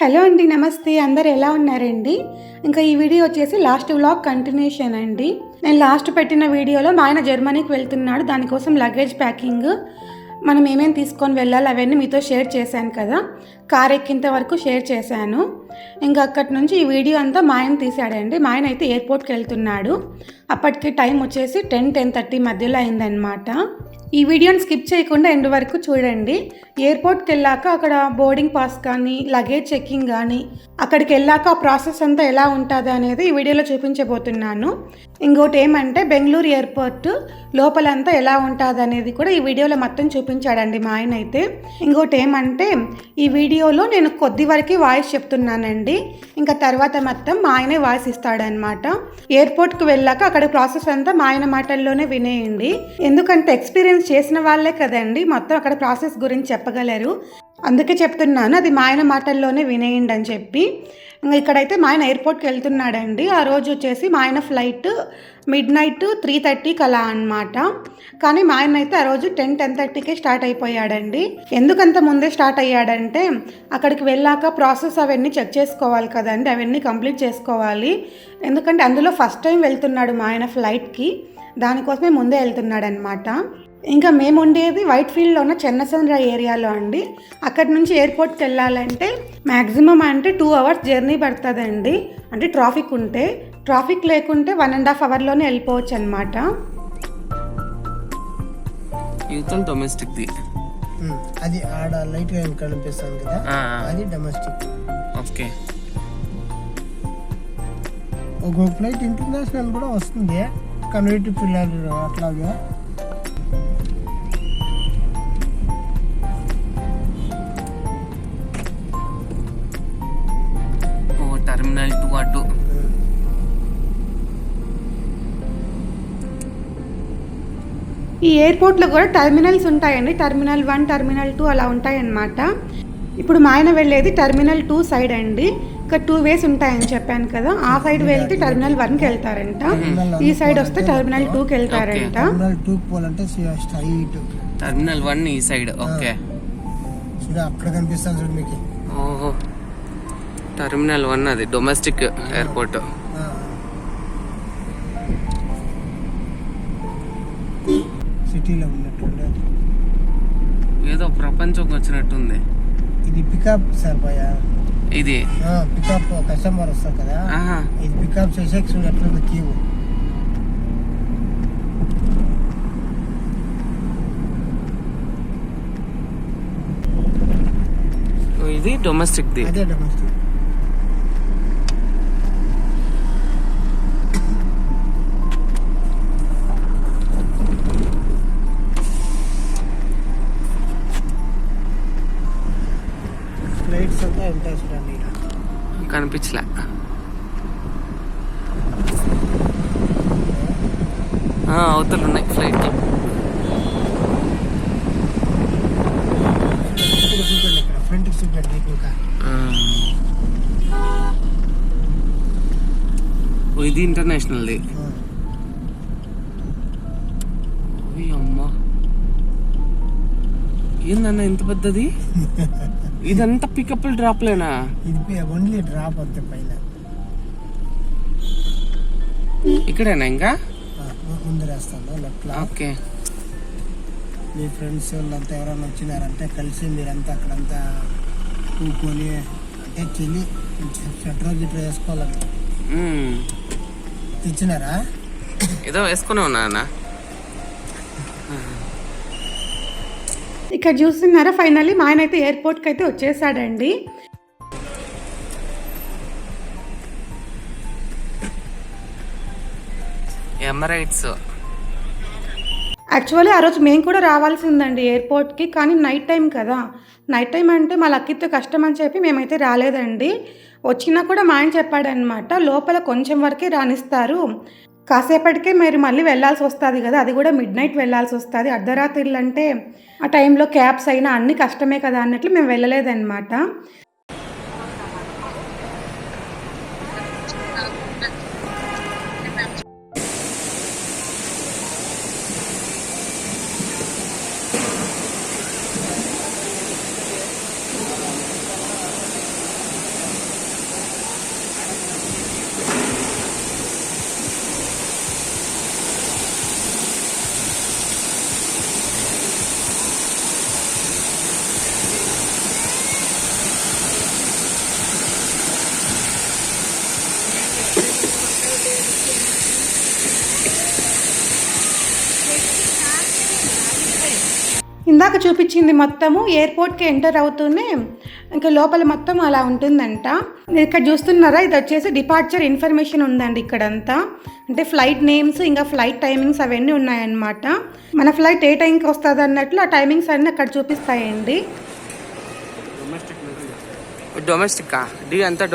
Hello అండి నమస్తే. అందరు ఎలా ఉన్నారండి? ఇంకా ఈ వీడియో వచ్చేసి లాస్ట్ వ్లాగ్ కంటిన్యూషన్ అండి. నేను లాస్ట్ పెట్టిన వీడియోలో మా ఆయన జర్మనీకి వెళ్తున్నాడు. దానికోసం లగేజ్ ప్యాకింగ్ మనం ఏమేమి తీసుకొని వెళ్ళాలి అవన్నీ మీతో షేర్ చేశాను కదా. కార్ ఎక్కింత వరకు షేర్ చేశాను. ఇంకా అక్కడి నుంచి ఈ వీడియో అంతా మా ఆయన తీసాడండి మా ఆయన అయితే ఎయిర్పోర్ట్కి వెళ్తున్నాడు. అప్పటికి టైం వచ్చేసి టెన్ టెన్ థర్టీ మధ్యలో అయిందనమాట ఈ వీడియోని స్కిప్ చేయకుండా ఎండ్ వరకు చూడండి. ఎయిర్పోర్ట్కి వెళ్ళాక అక్కడ బోర్డింగ్ పాస్ కానీ లగేజ్ చెక్కింగ్ కానీ అక్కడికి వెళ్ళాక ఆ ప్రాసెస్ అంతా ఎలా ఉంటుంది అనేది ఈ వీడియోలో చూపించబోతున్నాను. ఇంకోటి ఏమంటే బెంగళూరు ఎయిర్పోర్ట్ లోపలంతా ఎలా ఉంటుంది అనేది కూడా ఈ వీడియోలో మొత్తం చూపించాడండి మా ఆయన అయితే. ఇంకోటి ఏమంటే ఈ వీడియోలో నేను కొద్ది వరకు వాయిస్ చెప్తున్నాను. చెప్తున్నానండి ఇంకా తర్వాత మొత్తం మా ఆయనే వాయిస్ ఇస్తాడనమాట ఎయిర్పోర్ట్కి వెళ్ళాక అక్కడ ప్రాసెస్ అంతా మా ఆయన మాటల్లోనే వినేయండి. ఎందుకంటే ఎక్స్పీరియన్స్ చేసిన వాళ్ళే కదండి మొత్తం అక్కడ ప్రాసెస్ గురించి చెప్పగలరు. అందుకే చెప్తున్నాను అది మా ఆయన మాటల్లోనే వినేయండి అని చెప్పి. ఇంకా ఇక్కడైతే మా ఆయన ఎయిర్పోర్ట్కి వెళ్తున్నాడండి. ఆ రోజు వచ్చేసి మా ఆయన ఫ్లైట్ మిడ్ నైట్ త్రీ థర్టీకి అలా అనమాట కానీ మా ఆయన అయితే ఆ రోజు టెన్ టెన్ థర్టీకే స్టార్ట్ అయిపోయాడండి. ఎందుకంత ముందే స్టార్ట్ అయ్యాడంటే అక్కడికి వెళ్ళాక ప్రాసెస్ అవన్నీ చెక్ చేసుకోవాలి కదండి. అవన్నీ కంప్లీట్ చేసుకోవాలి. ఎందుకంటే అందులో ఫస్ట్ టైం వెళ్తున్నాడు మా ఆయన ఫ్లైట్కి దానికోసమే ముందే వెళ్తున్నాడనమాట ఇంకా మేము ఉండేది వైట్ ఫీల్డ్లో ఉన్న చెన్నసంద్ర ఏరియాలో అండి. అక్కడి నుంచి ఎయిర్పోర్ట్కి వెళ్ళాలంటే మ్యాక్సిమం అంటే టూ అవర్స్ జర్నీ పడుతుందండి. అంటే ట్రాఫిక్ ఉంటే ట్రాఫిక్ లేకుంటే వన్ అండ్ హాఫ్ అవర్లోనే వెళ్ళిపోవచ్చు అనమాట డొమెస్టిక్ అది ఆడ లైట్గా కనిపిస్తుంది కదా అది డొమెస్టిక్. ఓకే. ఒక్కొక్క ఫ్లైట్ ఇంటర్నేషనల్ కూడా వస్తుంది కన్వర్ట్ పిల్లలు అట్లాగే. టర్మినల్ టూ అటు ఈ ఎయిర్పోర్ట్లో కూడా టర్మినల్స్ ఉంటాయండి. టర్మినల్ వన్ టర్మినల్ టూ అలా ఉంటాయన్నమాట. ఇప్పుడు మా ఆయన వెళ్ళేది టర్మినల్ టూ సైడ్ అండి. ఇక్కడ టూ వేస్ ఉంటాయని చెప్పాను కదా. ఆ సైడ్ వెళ్తే టర్మినల్ వన్కి వెళ్తారంట. ఈ సైడ్ వస్తే టర్మినల్ టూకి వెళ్తారంట. టర్మినల్ టూ పోవాలంటే స్ట్రైట్ టర్మినల్ వన్ ఈ సైడ్ ఓకే చూడు అక్కడ కనిపిస్తాను చూడు మీకు. ఓహో. టర్మినల్ వన్ అది డొమెస్టిక్ ఎయిర్పోర్ట్. సిటీలో ఉన్నట్టుండే ఏదో ప్రపంచంకి వచ్చినట్టుంది. ఇది పికప్ సార్ భయ ఇది? పికప్ కస్టమర్ వస్తారు కదా. ఇది పికప్ చేసే చూడు ఎట్లుంది క్యూ ఇది డొమెస్టిక్ ది అదే డొమెస్టిక్ ఫ్లైట్స్ అంతా ఉంటాయి చూడండి కనిపించలే. అవతల ఉన్నాయి ఫ్లైట్ ఇక్కడ చూడండి ఇంకా. ఓ ఇది ఇంటర్నేషనల్ ది ఆ. ఓయ్ అమ్మా. ఏందన్న ఇంత పెద్దది? ఇదంతా పికప్ డ్రాప్లేనా ఇది ఓన్లీ డ్రాప్ అంతే పైన. ఇక్కడేనా ఇంకా? ముందు వేస్తాను లెఫ్ట్ ఓకే. మీ ఫ్రెండ్స్ వాళ్ళంతా ఎవరైనా వచ్చినారంటే కలిసి మీరంతా అక్కడంతా కూకొని అంటే చెల్లి షట్రో గిట్రో వేసుకోవాలని. తెచ్చినారా? ఏదో వేసుకునే ఉన్నా ఇక్కడ చూస్తున్నారా ఫైనల్లీ మా ఆయన అయితే ఎయిర్పోర్ట్కి అయితే వచ్చేసాడండి. ఎమరైట్స్ యాక్చువల్లీ ఆ రోజు మేము కూడా రావాల్సిందండి ఎయిర్పోర్ట్కి కానీ నైట్ టైం కదా. నైట్ టైం అంటే మా లక్కీతో కష్టం అని చెప్పి మేమైతే రాలేదండి. వచ్చినా కూడా మా ఆయన చెప్పాడనమాట లోపల కొంచెం వరకే రాణిస్తారు కాసేపటికే మీరు మళ్ళీ వెళ్ళాల్సి వస్తుంది కదా అది కూడా మిడ్ నైట్ వెళ్ళాల్సి వస్తుంది. అర్ధరాత్రులు అంటే ఆ టైంలో క్యాబ్స్ అయినా అన్ని కష్టమే కదా అన్నట్లు మేము వెళ్ళలేదన్నమాట. ఇందాక చూపించింది మొత్తము ఎయిర్పోర్ట్కి ఎంటర్ అవుతూనే ఇంకా లోపల మొత్తం అలా ఉంటుందంట. ఇక్కడ చూస్తున్నారా? ఇది వచ్చేసి డిపార్చర్ ఇన్ఫర్మేషన్ ఉందండి ఇక్కడంతా. అంటే ఫ్లైట్ నేమ్స్ ఇంకా ఫ్లైట్ టైమింగ్స్ అవన్నీ ఉన్నాయన్నమాట. మన ఫ్లైట్ ఏ టైంకి వస్తుంది అన్నట్లు ఆ టైమింగ్స్ అన్నీ అక్కడ చూపిస్తాయండి. డొమెస్టిక్ డి అంతా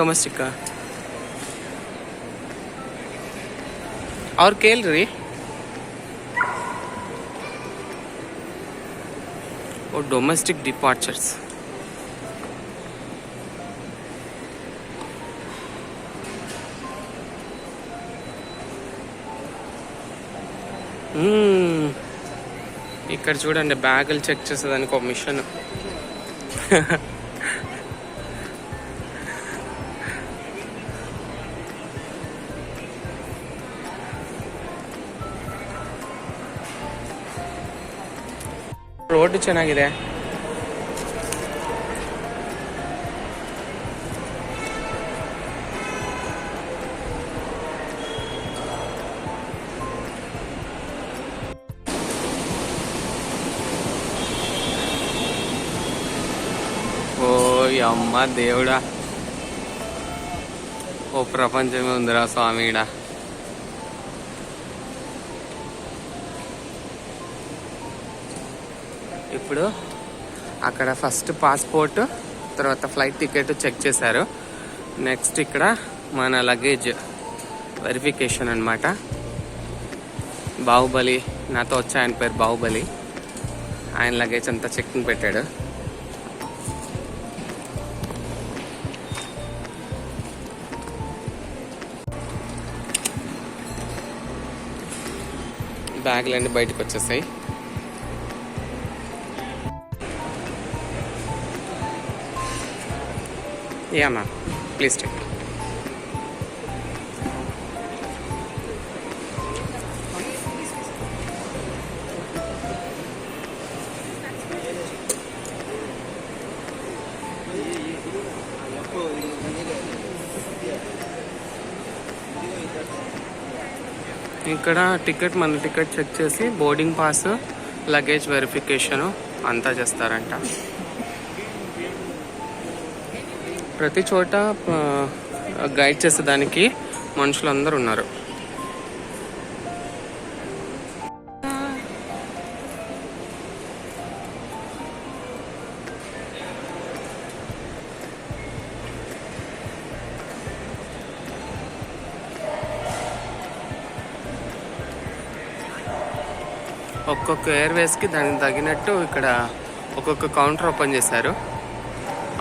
ఓ డొమెస్టిక్ డిపార్చర్స్ ఇక్కడ చూడండి బ్యాగులు చెక్ చేసేదానికి ఒక మిషన్ ರೋಡ್ ಚೆನ್ನಾಗಿದೆ ఓ అమ్మ దేవుడా ఓ ప్రపంచమే ఉందిరా స్వామిడా ఇప్పుడు అక్కడ ఫస్ట్ పాస్పోర్ట్ తర్వాత ఫ్లైట్ టికెట్ చెక్ చేశారు. నెక్స్ట్ ఇక్కడ మన లగేజ్ వెరిఫికేషన్ అనమాట బాహుబలి నాతో వచ్చే ఆయన పేరు బాహుబలి. ఆయన లగేజ్ అంతా చెక్కింగ్ పెట్టాడు. బ్యాగులన్నీ బయటకు వచ్చేసాయి. యా మ్యామ్ ప్లీజ్ టేక్ ఇక్కడ టికెట్ మన టికెట్ చెక్ చేసి బోర్డింగ్ పాస్ లగేజ్ వెరిఫికేషన్ అంతా చేస్తారంట. ప్రతి చోట గైడ్ చేసేదానికి మనుషులందరూ ఉన్నారు. ఒక్కొక్క ఎయిర్వేస్కి దానికి తగినట్టు ఇక్కడ ఒక్కొక్క కౌంటర్ ఓపెన్ చేశారు.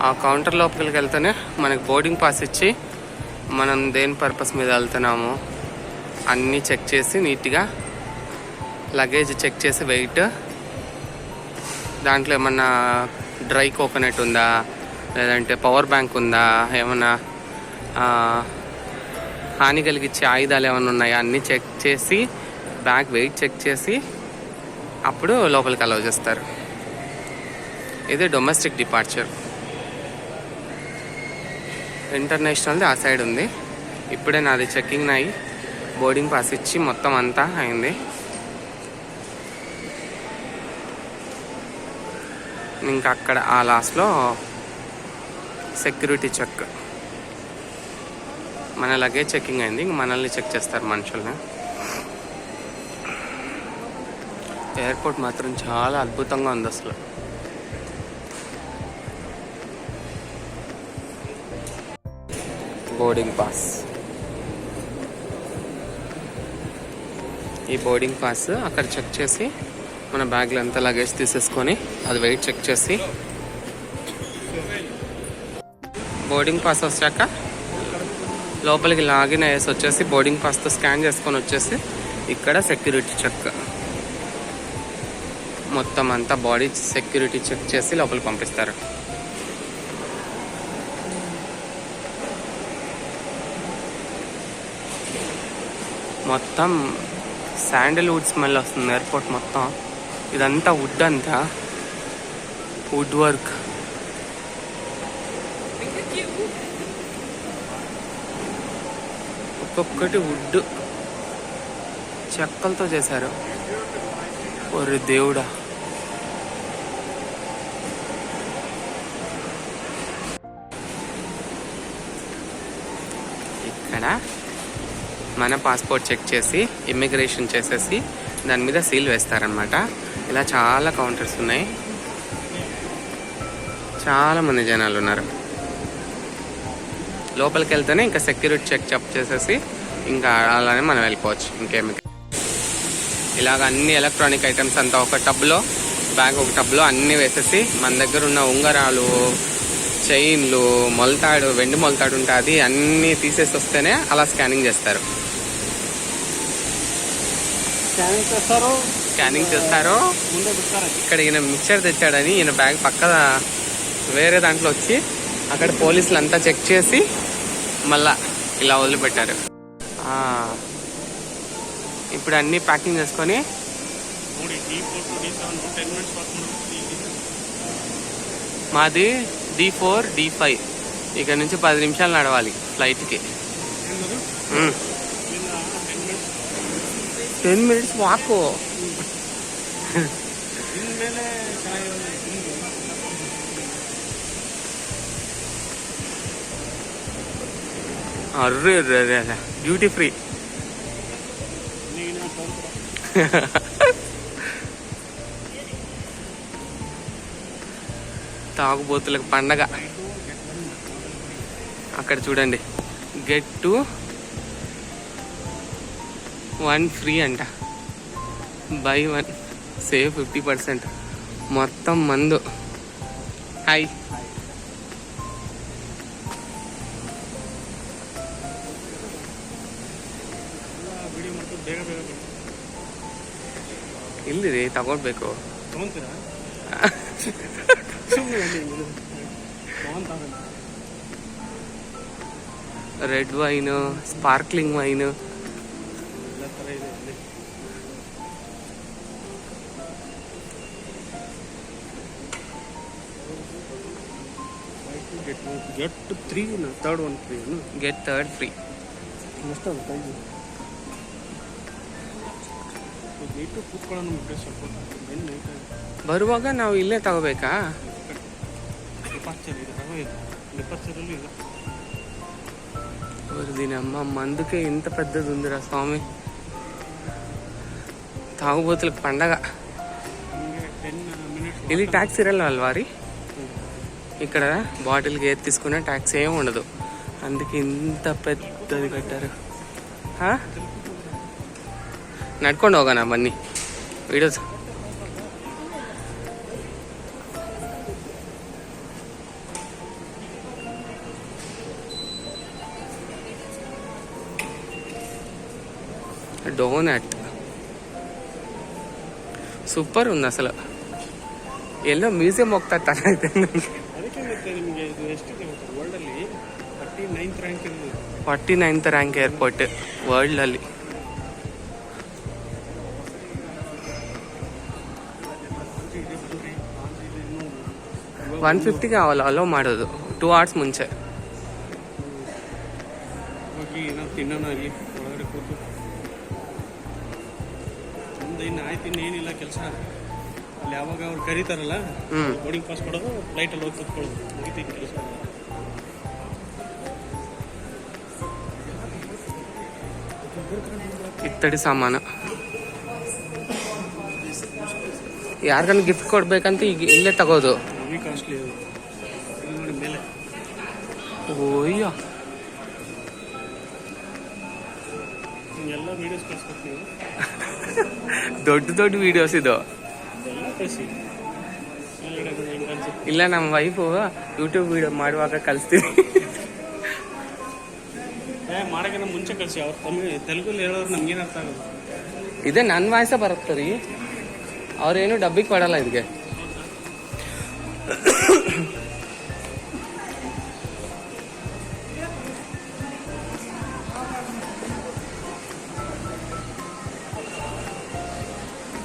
ఆ కౌంటర్ లోపలికి వెళ్తేనే మనకి బోర్డింగ్ పాస్ ఇచ్చి మనం దేని పర్పస్ మీద వెళ్తున్నాము అన్నీ చెక్ చేసి నీట్గా లగేజ్ చెక్ చేసి వెయిట్ దాంట్లో ఏమన్నా డ్రై కోకోనట్ ఉందా? లేదంటే పవర్ బ్యాంక్ ఉందా? ఏమన్నా హాని కలిగించే ఆయుధాలు ఏమైనా ఉన్నాయా? అన్నీ చెక్ చేసి బ్యాగ్ వెయిట్ చెక్ చేసి అప్పుడు లోపలికి అలౌ చేస్తారు. ఇది డొమెస్టిక్ డిపార్చర్ ఇంటర్నేషనల్ది ఆ సైడ్ ఉంది. ఇప్పుడే నాది చెక్కింగ్ అయ్యి బోర్డింగ్ పాస్ ఇచ్చి మొత్తం అంతా అయింది. ఇంకా అక్కడ ఆ లాస్ట్లో సెక్యూరిటీ చెక్. మన లగేజ్ చెక్కింగ్ అయింది. ఇంక మనల్ని చెక్ చేస్తారు మనుషుల్ని. ఎయిర్పోర్ట్ మాత్రం చాలా అద్భుతంగా ఉంది అసలు. బోర్డింగ్ పాస్ ఈ బోర్డింగ్ పాస్ అక్కడ చెక్ చేసి మన బ్యాగ్లో అంతా లగేజ్ తీసేసుకొని అది వెయిట్ చెక్ చేసి. బోర్డింగ్ పాస్ వచ్చాక లోపలికి లాగిన్ అయ్యేసి వచ్చేసి బోర్డింగ్ పాస్తో స్కాన్ చేసుకొని వచ్చేసి ఇక్కడ సెక్యూరిటీ చెక్ మొత్తం అంతా బాడీ సెక్యూరిటీ చెక్ చేసి లోపలికి పంపిస్తారు. మొత్తం శాండల్వుడ్ స్మెల్ వస్తుంది ఎయిర్పోర్ట్ మొత్తం. ఇదంతా వుడ్ అంతా. Wood work. ఒక్కొక్కటి వుడ్ చెక్కలతో చేశారు. ఒరి దేవుడా. ఇక్కడ మన పాస్పోర్ట్ చెక్ చేసి ఇమ్మిగ్రేషన్ చేసేసి దాని మీద సీల్ వేస్తారనమాట ఇలా చాలా కౌంటర్స్ ఉన్నాయి. చాలా మంది జనాలు ఉన్నారు. లోపలికి వెళ్తేనే ఇంకా సెక్యూరిటీ చెక్ చెప్ చేసేసి ఇంకా అలానే మనం వెళ్ళిపోవచ్చు. ఇంకేమి ఇలాగ అన్ని ఎలక్ట్రానిక్ ఐటమ్స్ అంతా ఒక టబ్లో బ్యాగ్ ఒక టబ్లో అన్నీ వేసేసి మన దగ్గర ఉన్న ఉంగరాలు చైన్లు మొలతాడు వెండి మొలతాడు ఉంటుంది అన్నీ తీసేసి వస్తేనే అలా స్కానింగ్ చేస్తారు. స్కానింగ్ చేస్తారు? స్కానింగ్ చేస్తారు? ఇక్కడ ఈయన మిక్చర్ తెచ్చాడని ఈయన బ్యాగ్ పక్క వేరే దాంట్లో వచ్చి అక్కడ పోలీసులు అంతా చెక్ చేసి మళ్ళా ఇలా వదిలిపెట్టారు. ఇప్పుడు అన్ని ప్యాకింగ్ చేసుకొని మాది డి ఫోర్ డి ఫైవ్ ఇక్కడ నుంచి పది నిమిషాలు నడవాలి ఫ్లైట్కి టెన్ మినిట్స్ వాక్. అర్రే అర్రే డ్యూటీ ఫ్రీ తాగుబోతులకు పండగ. అక్కడ చూడండి. గెట్ టు వన్ ఫ్రీ అంట buy one save fifty percent మొత్తం మందు హాయ్ ವಿಡಿಯೋ ಮಾಡ್ಕೊಂಡು ಬೇಗ ಬೇಗ ಬರ್ತೀನಿ ಇಲ್ಲಿರಿ ತಗೊಳ್ಬೇಕು ತೊಗೊಂತೀರಾ ಸುಮ್ಮನೆ ಬನ್ನಿ ತೊಗೊಂತಾರೆ get get three third one three get third free ಎಷ್ಟದು price NEET ಕೂತ್ಕೊಳ್ಳೋಣ ಬಿಟ್ಟರೆ ಸ್ವಲ್ಪ ಏನು ನೈಟ್ ಬರುವಾಗ ನಾವು ಇಲ್ಲೇ ತಗೋಬೇಕಾ ಡಿಪಾರ್ಚರ್ ಇದೆ ತಗೋಯಿಲ್ಲ ಡಿಪಾರ್ಚರಲ್ಲಿ ಇಲ್ಲ ఓరి దీని అమ్మ మందుకే ఇంత పెద్దది ఉందిరా స్వామి తాగుబోతులకు పండగ ನಿಮಗೆ ಟೆನ್ ಮಿನಿಟ್ಸ್ ಇಲ್ಲಿ ಟ್ಯಾಕ್ಸ್ ಇರಲ್ಲ ಅಲ್ವಾ ರೀ ఇక్కడ బాటిల్ గేర్ తీసుకున్న ట్యాక్స్ ఏమి ఉండదు. అందుకే ఇంత పెద్దది కట్టారు. నడుకోండి ఒక నా అవన్నీ వీడియోస్ డోనట్. సూపర్ ఉంది అసలు. ఎల్లో మ్యూజియం వస్తున్న అయితే ಮತ್ತೆ ನಿಮಗೆ ಇದು ಎಷ್ಟಿದೆ ಗೊತ್ತಾ? ವರ್ಲ್ಡಲ್ಲಿ ಥರ್ಟಿ ನೈನ್ತ್ ರ್ಯಾಂಕ್ ಇರೋದು. Forty ninth rank airport world ಅಲ್ಲಿ. ಒನ್ ಫಿಫ್ಟಿಗೆ ಅವಲ್ಲ ಅಲೋ ಮಾಡೋದು. ಟೂ ಅವರ್ಸ್ ಮುಂಚೆ. ಹೋಗಿ ತಿನ್ನೋಣ ಅಲ್ಲಿ ಒಳಗಡೆ ಕೂತು. ಮುಂದೆ ಇನ್ನು ಆಯ್ತು ಇನ್ನೇನಿಲ್ಲ ಕೆಲಸ. ಅಲ್ಲಿ ಯಾವಾಗ ಅವ್ರು ಕರೀತಾರಲ್ಲ ಹ್ಮ್. ಬೋರ್ಡಿಂಗ್ ಪಾಸ್ ಕೊಡೋದು ಫ್ಲೈಟಲ್ಲಿ ಹೋಗಿ ಕೂತ್ಕೊಳ್ಳೋದು ಮುಗಿತಿ ಕೆಲಸ. ಇತ್ತಡಿ ಸಾಮಾನು. ಯಾರಿಗನ್ನ ಗಿಫ್ಟ್ ಕೊಡ್ಬೇಕಂತ ಈಗ ಇಲ್ಲೇ ತಗೋದು. ಹೆವಿ ಕಾಸ್ಟ್ಲಿ ಅದು. ಇಲ್ಲಿ ನೋಡಿ ಮೇಲೆ. ಓಯ್ಯೋ. ನಿಮಗೆಲ್ಲ ವೀಡಿಯೋಸ್ ಕಳಿಸ್ಬೇಕು ದೊಡ್ಡ ದೊಡ್ಡ ವಿಡಿಯೋಸ್ ಇದು. ಇಲ್ಲ ನಮ್ಮ ವೈಫ್ ಯೂಟ್ಯೂಬ್ ವಿಡಿಯೋ ಮಾಡುವಾಗ ಕಲಿಸ್ತೀವಿ ಏ ಮಾಡೋಕ್ಕಿಂತ ಮುಂಚೆ ಕಲಿಸಿ ಅವ್ರು ತಮಿಳ್ ತೆಲುಗಲ್ಲಿ ಹೇಳೋರು ನಮ್ಗೇನು ಅರ್ಥ ಆಗುತ್ತೆ ಇದೇ ನನ್ನ ವಾಯ್ಸ ಬರುತ್ತೆ ರೀ ಅವ್ರೇನು ಡಬ್ಬಿಗೆ ಕೊಡಲ್ಲ ಇದಕ್ಕೆ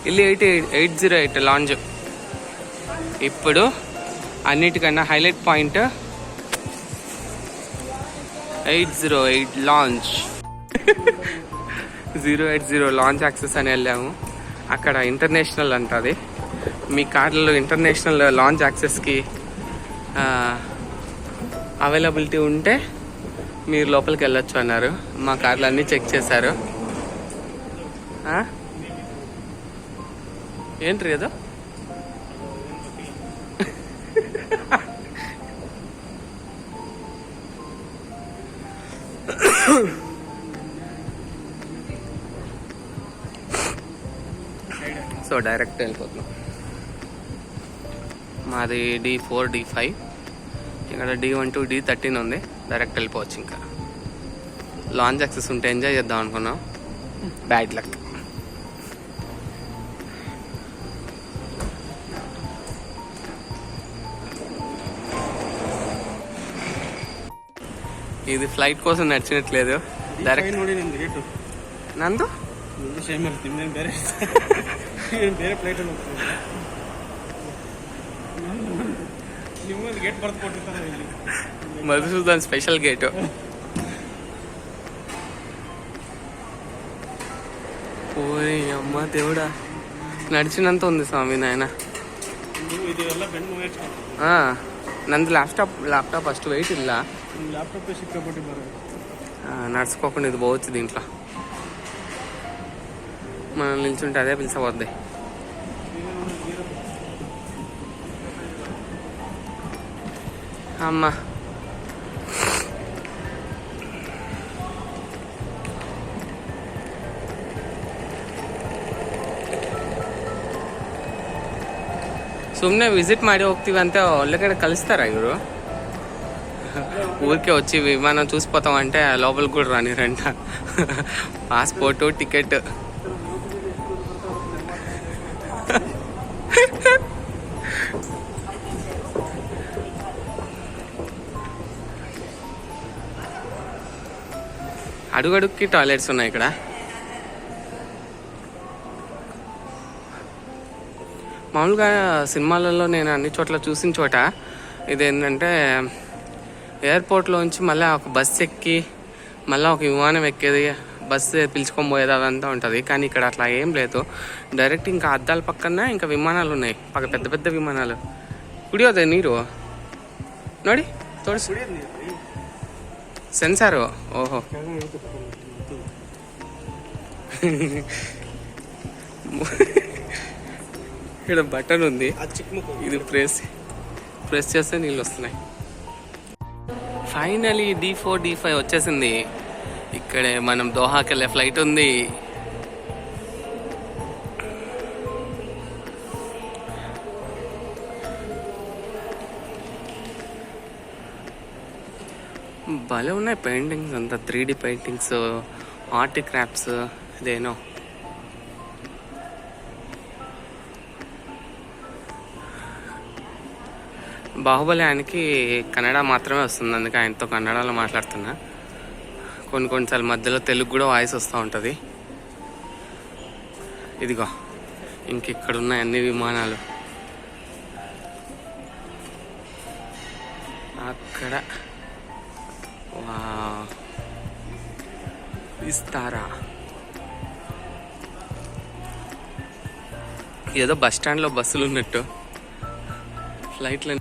ఇల్లు eight eight zero eight lounge. ఇప్పుడు అన్నిటికన్నా highlight point eight zero eight lounge zero eight zero lounge access అని వెళ్ళాము. అక్కడ ఇంటర్నేషనల్ అంటుంది మీ కార్లో ఇంటర్నేషనల్ లాంచ్ యాక్సెస్కి అవైలబిలిటీ ఉంటే మీరు లోపలికి వెళ్ళొచ్చు అన్నారు. మా కార్లు అన్నీ చెక్ చేశారు. ఆ? ఏంటి సో డైరెక్ట్ వెళ్ళిపోతున్నాం. మాది డి ఫోర్ డి ఫైవ్ ఇక్కడ D one two D thirteen ఉంది. డైరెక్ట్ వెళ్ళిపోవచ్చు ఇంకా. లాంచ్ యాక్సెస్ ఉంటే ఎంజాయ్ చేద్దాం అనుకున్నాం. బ్యాడ్ లక్ ఇది ఫ్లైట్ కోసం నచ్చినట్లేదు నందు? మధుసూదాన్ స్పెషల్ గేట్ అమ్మ దేవుడా. నడిచినంత ఉంది స్వామి నాయన. నంది ల్యాప్టాప్ ల్యాప్టాప్ ఫస్ట్ వెయిట్ ఇలా ನಿಮ್ಮ ಲ್ಯಾಪ್ಟಾಪೇ ಸಿಕ್ಕಾಪಟ್ಟಿ ಬರೋದು ఆ, నడుచుకోకుండా ఇది పోవచ్చు దీంట్లో మనం నిల్చుంటే అదే పిలిచబోద్ది అమ్మా ಸುಮ್ಮನೆ ವಿಸಿಟ್ ಮಾಡಿ ಹೋಗ್ತೀವಿ ಅಂತ ಒಳ್ಳೆ ಕಳಿಸ್ತಾರ ಇವರು ఊరికే వచ్చి విమానం చూసిపోతాం అంటే లోపలికి కూడా రానిరంట. Passport ticket. అడుగడుక్కి టాయిలెట్స్ ఉన్నాయి ఇక్కడ. మామూలుగా సినిమాలలో నేను అన్ని చోట్ల చూసిన చోట ఇదేంటంటే ఎయిర్పోర్ట్లోంచి మళ్ళీ ఒక బస్ ఎక్కి మళ్ళీ ఒక విమానం ఎక్కేది బస్సు పిలుచుకొని పోయేది అదంతా ఉంటుంది. కానీ ఇక్కడ అట్లా ఏం లేదు. డైరెక్ట్ ఇంకా అద్దాల పక్కన ఇంకా విమానాలు ఉన్నాయి. పక్క పెద్ద పెద్ద విమానాలు. కుడియోదే నీరు? నోడి తోడు సెన్సారు? ఓహో. ఇక్కడ బటన్ ఉంది. ఇది ప్రెస్ ప్రెస్ చేస్తే నీళ్ళు వస్తున్నాయి. Finally D four D five వచ్చేసింది. ఇక్కడే మనం దోహాకి వెళ్ళే ఫ్లైట్ ఉంది. భలే ఉన్నాయి పెయింటింగ్స్ అంతా three D paintings art crafts ఇదేనో. Baahubali ఆయనకి కన్నడ మాత్రమే వస్తుంది అందుకే ఆయనతో కన్నడలో మాట్లాడుతున్నా. కొన్ని కొన్నిసార్లు మధ్యలో తెలుగు కూడా వాయిస్ వస్తూ ఉంటుంది. ఇదిగో ఇంక ఇక్కడ అన్ని విమానాలు. అక్కడ ఇస్తారా? ఏదో బస్ స్టాండ్లో బస్సులు ఉన్నట్టు. ఫ్లైట్లు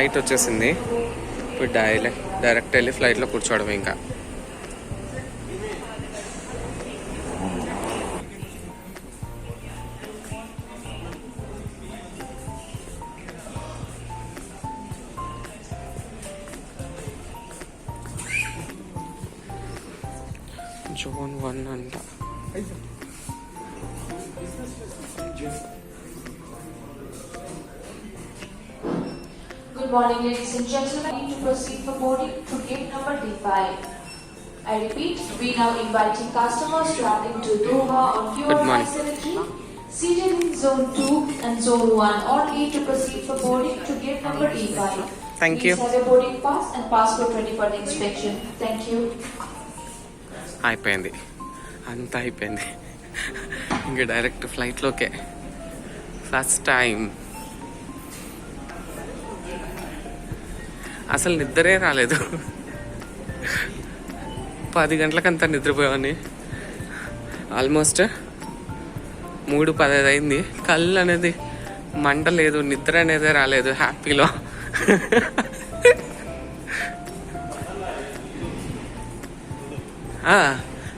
ఫ్లైట్ వచ్చేసింది. ఇప్పుడు డైలే డైరెక్ట్ వెళ్ళి ఫ్లైట్లో కూర్చోవడం ఇంకా. జోన్ వన్ అంట. Good morning, ladies and gentlemen. We need to proceed for boarding to gate number D5. I repeat, we now inviting customers traveling to Doha on Good QRI morning. facility, seated in zone 2 and zone 1 only to proceed for boarding to gate number D5. Thank Please you. have your boarding pass and passport ready for the inspection. Thank you. అయిపోయింది అంతా అయిపోయింది ఇంకా direct ఫ్లైట్లోకే first time అసలు నిద్రే రాలేదు. పది గంటలకంతా నిద్రపోయామని almost మూడు పదహైదు అయింది. కళ్ళు అనేది మంట లేదు నిద్ర అనేది రాలేదు హ్యాపీలో.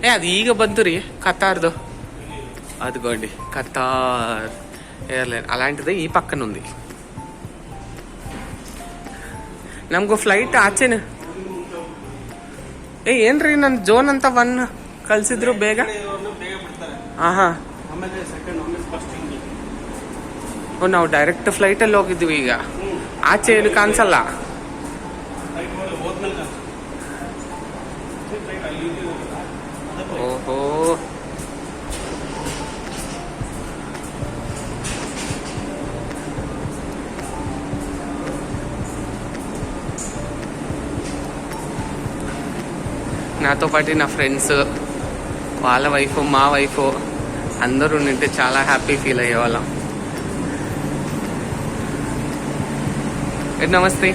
ఏ అది ఈగ బంతురి కతార్దో అదిగోండి కతార్ ఎయిర్లైన్ అలాంటిదే ఈ పక్కన ఉంది ನಮಗೂ ಫ್ಲೈಟ್ ಆಚೆನ. ಏ, ಏನ್ರಿ ನನ್ನ ಜೋನ್ ಅಂತ ಒನ್ ಕಳ್ಸಿದ್ರು ಬೇಗ? ಆಹಾ. ಓ, ನಾವು ಡೈರೆಕ್ಟ್ ಫ್ಲೈಟಲ್ಲಿ ಹೋಗಿದ್ವಿ ಈಗ. ಆಚೆ ಏನು ಕಾಣಿಸಲ್ಲ? ಓಹೋ. నాతో పాటు నా ఫ్రెండ్స్ వాళ్ళ వైఫ్ మా వైఫ్ అందరూ ఉంటే చాలా హ్యాపీ ఫీల్ అయ్యేవాళ్ళం. నమస్తే.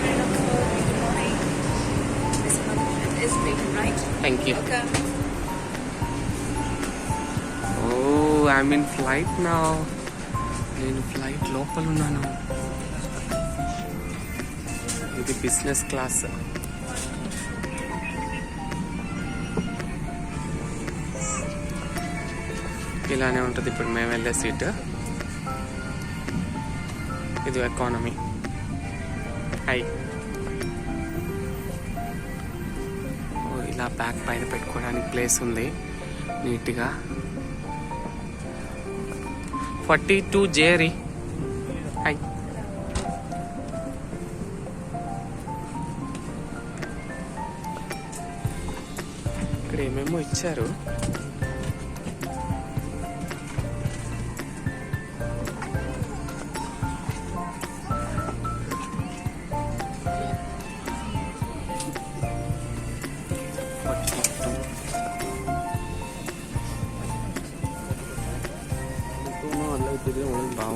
Thank you oh I mean flight నా నేను ఫ్లైట్ లోపల ఉన్నాను ఇది బిజినెస్ క్లాస్ ఇలానే ఉంటుంది. ఇప్పుడు మేము వెళ్ళే సీట్. ఇది ఎకానమీ హై ఓ, ఇలా బ్యాగ్ పైన పెట్టుకోవడానికి ప్లేస్ ఉంది. నీట్గా. ఫార్టీ టూ జేరీ హై ఇక్కడ ఏమేమో ఇచ్చారు.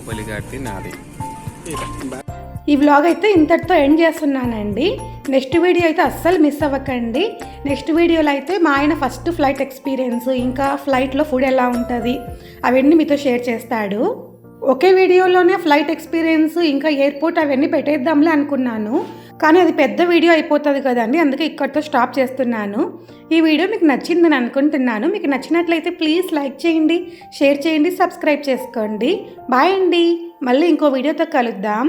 బలిగాటి నాది. ఈ వ్లాగ్ అయితే ఇంతటితో ఎండ్ చేస్తున్నానండి. నెక్స్ట్ వీడియో అయితే అస్సలు మిస్ అవ్వకండి. నెక్స్ట్ వీడియోలో అయితే మా ఆయన ఫస్ట్ ఫ్లైట్ ఎక్స్పీరియన్స్ ఇంకా ఫ్లైట్లో ఫుడ్ ఎలా ఉంటుంది అవన్నీ మీతో షేర్ చేస్తాడు. ఒకే వీడియోలోనే ఫ్లైట్ ఎక్స్పీరియన్స్ ఇంకా ఎయిర్పోర్ట్ అవన్నీ పెట్టేద్దాంలే అనుకున్నాను. కానీ అది పెద్ద వీడియో అయిపోతుంది కదండి అందుకే ఇక్కడితో స్టాప్ చేస్తున్నాను. ఈ వీడియో మీకు నచ్చిందని అనుకుంటున్నాను. మీకు నచ్చినట్లయితే ప్లీజ్ లైక్ చేయండి షేర్ చేయండి సబ్స్క్రైబ్ చేసుకోండి. బాయ్ అండి. మళ్ళీ ఇంకో వీడియోతో కలుద్దాం.